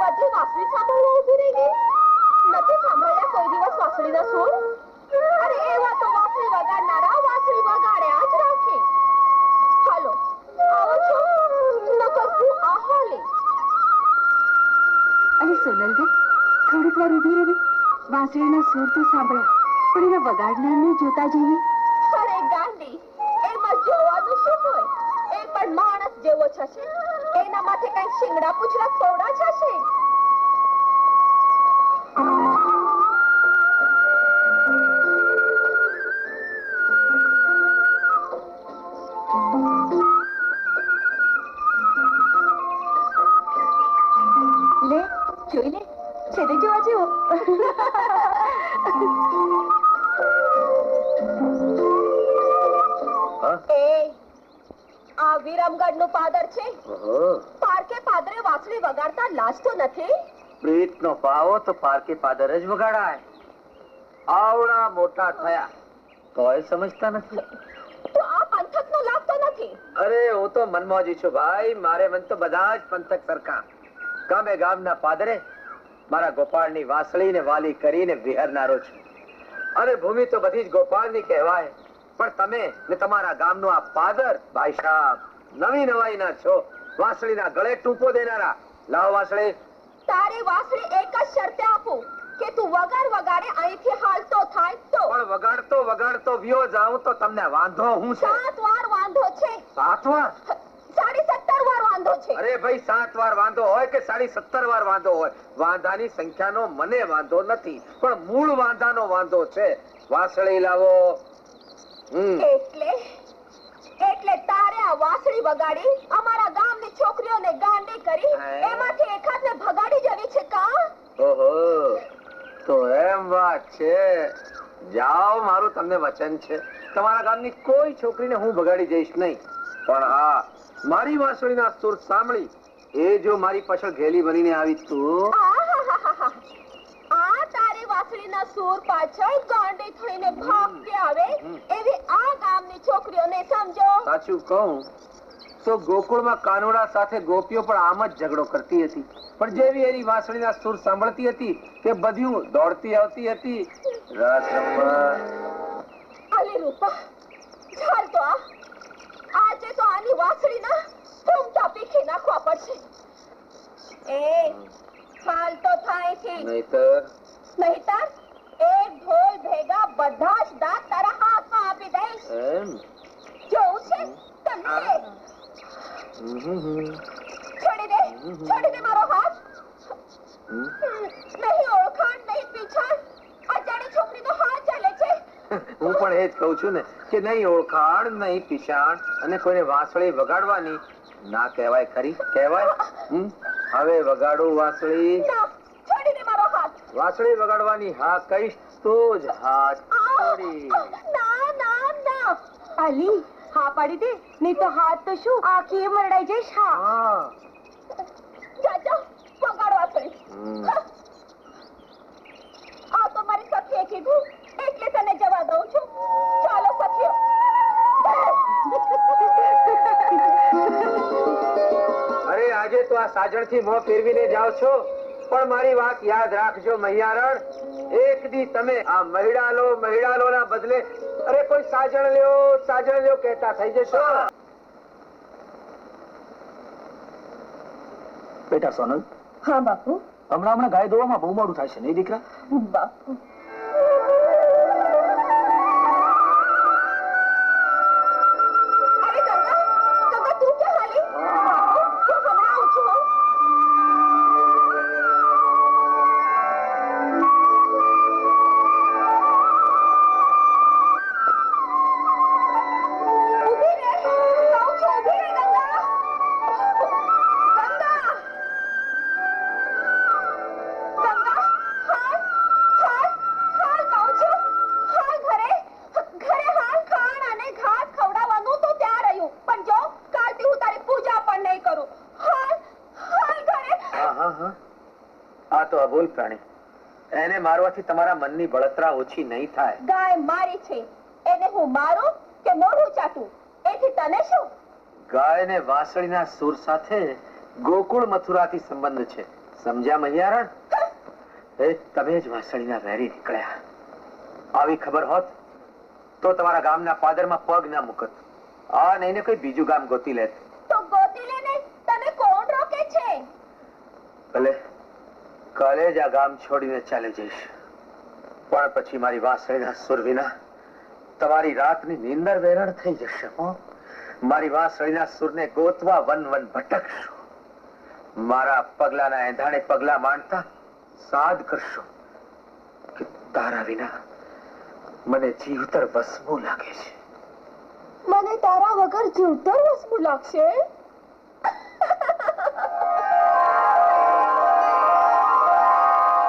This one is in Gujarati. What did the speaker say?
બધી વાસળી સાંભળવા ઊભી રહી ગઈ? નથી સાંભળ્યા કોઈ દિવસ વાસળીના સૂર? અરે એવા તો વાસળી વગાડનારા વાસળી વગાડ્યા જ રાખે. હાલો આવો છો. નકર હું આહાલે અરે સોનલબેન થોડીક વાર ઊભી રહી. વાસળીના સૂર તો સાંભળ્યા પણ એના વગાડનારને જોતા જઈએ અરે ગાંડી પણ માણસ જેવો છશે એના માથે કઈ શિંગડા પૂછડા થોડા છશે લે જોઈ લે છેદે જોવા જેવો. એ આ વિરમગઢનું પાદર છે? પારકે પાદરે વાસળી વગાડતા લાજતો નથી? પ્રીતનો પાવો તો પારકે પાદર જ વગાડાય. આવડા મોટા થયા. તોય સમજતા નથી. તો આ પંથકનો લાગતો નથી? અરે હું તો મનમોજી છું ભાઈ. મારે મન તો બધા જ પંથક સરખા. ગામે ગામના પાદરે મારા ગોપાળની વાસળીને વાલી કરીને વિહરનારો છું. અને ભૂમિ તો બધી જ ગોપાળની કહેવાય. પણ તમે ને તમારા ગામનો આ પાદર ભાઈ સાહેબ નવી નવાઈના છો. વાસળીના ગળે ટૂંકો દેનારા. લાવ વાસળી. તારી વાસળી એક જ શરતે આપો કે તું વગર વગાડે અહીંથી હાલતો થાય તો. પણ વગાડતો વગાડતો વ્યો જાઉં તો તમને વાંધો હું છે? સાત વાર વાંધો છે. સાત વાર? સાડી સત્તર વાર વાંધો છે. અરે ભાઈ સાત વાર વાંધો હોય કે સાડી સત્તર વાર વાંધો હોય? વાંધાની સંખ્યાનો મને વાંધો નથી પણ મૂળ વાંધાનો વાંધો છે. વાસળી લાવો. એટલે એટલે તારે આ વાંસળી વગાડી અમારા ગામની છોકરીઓને ગાંડી કરી એમાંથી એકાદને ભગાડી જવી છે કા? ઓહો તો એમ વાત છે. જાઓ મારું તમને વચન છે. તમારા ગામની કોઈ છોકરીને હું ભગાડી જઈશ નહીં. પણ હા મારી વાંસળીના સુર સાંભળી એ જો મારી પાછળ ઘેલી બનીને આવી તું. વાંસળીના સૂર પાછળ ગાંડી થઈને ભાગતી આવે એવી આ ગામની છોકરીઓને સમજો. સાચું કહું તો ગોકુળમાં કાનુડા સાથે ગોપીઓ પણ આમ જ ઝઘડો કરતી હતી. પણ જેવી એની વાંસળીના સૂર સાંભળતી હતી તે બધું દોડતી આવતી હતી. રાસ રમવા. અલી રૂપા ચાલ તો આજે તો આની વાંસળીના ઘૂમતા પીખી નાખવા પડશે. એ હાલ તો થાય છે. નહીતર નહીતર એક ઢોલ ભેગા બધા જ દાંત તારા હાથમાં આપી દઈશ એમ જોઉં છે તો હમ. છોડી દે છોડી દે મારો હાથ નહીં ઓળખાણ નહીં પીછાણ અજાણી છોકરીનો હાથ ચાલે છે હું પણ એ જ કહું છું ને કે નહીં ઓળખાણ નહીં પીછાણ અને કોઈને વાંસળી વગાડવાની. ના કહેવાય ખરી કહેવાય? હવે વગાડું વાંસળી. ના વાંસળી વગાડવાની હા કહીશ તો જ હાથ પડી. ના ના ના. અલી હા પાડી દે નહીં તો હાથ તો શું? આખી મરડાઈ જઈશ હા. જા જા વગાડ વાસળી આ તો મારી સખીએ કીધું એટલે તને જવા દઉં છું. ચાલો સખીઓ. અરે આજે તો આ સાજણથી મોં ફેરવીને જાઓ છો. પણ મારી વાત યાદ રાખજો મહિયારણ. એક દી તમે આ મહિડાલો મહિડાલો ના બદલે અરે કોઈ સાજણ લ્યો સાજણ લ્યો કહેતા થઈ જશો. બેટા સોનલ હા બાપુ. હમણાં હમણાં ગાય ધોવામાં બહુ મોડું થાય છે નહીં દીકરા? બાપુ. તો અબોલ પ્રાણી. એને મારવાથી તમારા મનની બળતરા ઓછી નહીં થાય. ગાય મારી છે. એને હું મારું કે મોઢું ચાટું? એથી તને શું? ગાયને વાસળીના સુર સાથે ગોકુળ મથુરાથી સંબંધ છે. સમજ્યા મહિયારણ? એ તમે જ વાસળીના વેરી નીકળ્યા. આવી ખબર હોત તો તમારા ગામના પાદરમાં પગ ના મૂકત. આ નહીં ને કોઈ બીજું ગામ ગોતી લેત. તો ગોતી લેને તને કોણ રોકે છે? ભલે. કાલે જ આ ગામ છોડીને ચાલી જઈશ. પણ પછી મારી વાસળીના સુર વિના તમારી રાતની નીંદર વેરણ થઈ જશે મારી વાસળીના સુરને ગોતવા વન વન ભટકશો. મારા પગલાના એંધાણે પગલા માંડતા સાદ કરશો કે તારા વિના મને જીવતર વસમું લાગે છે. મને તારા વગર જીવતર વસવું લાગશે?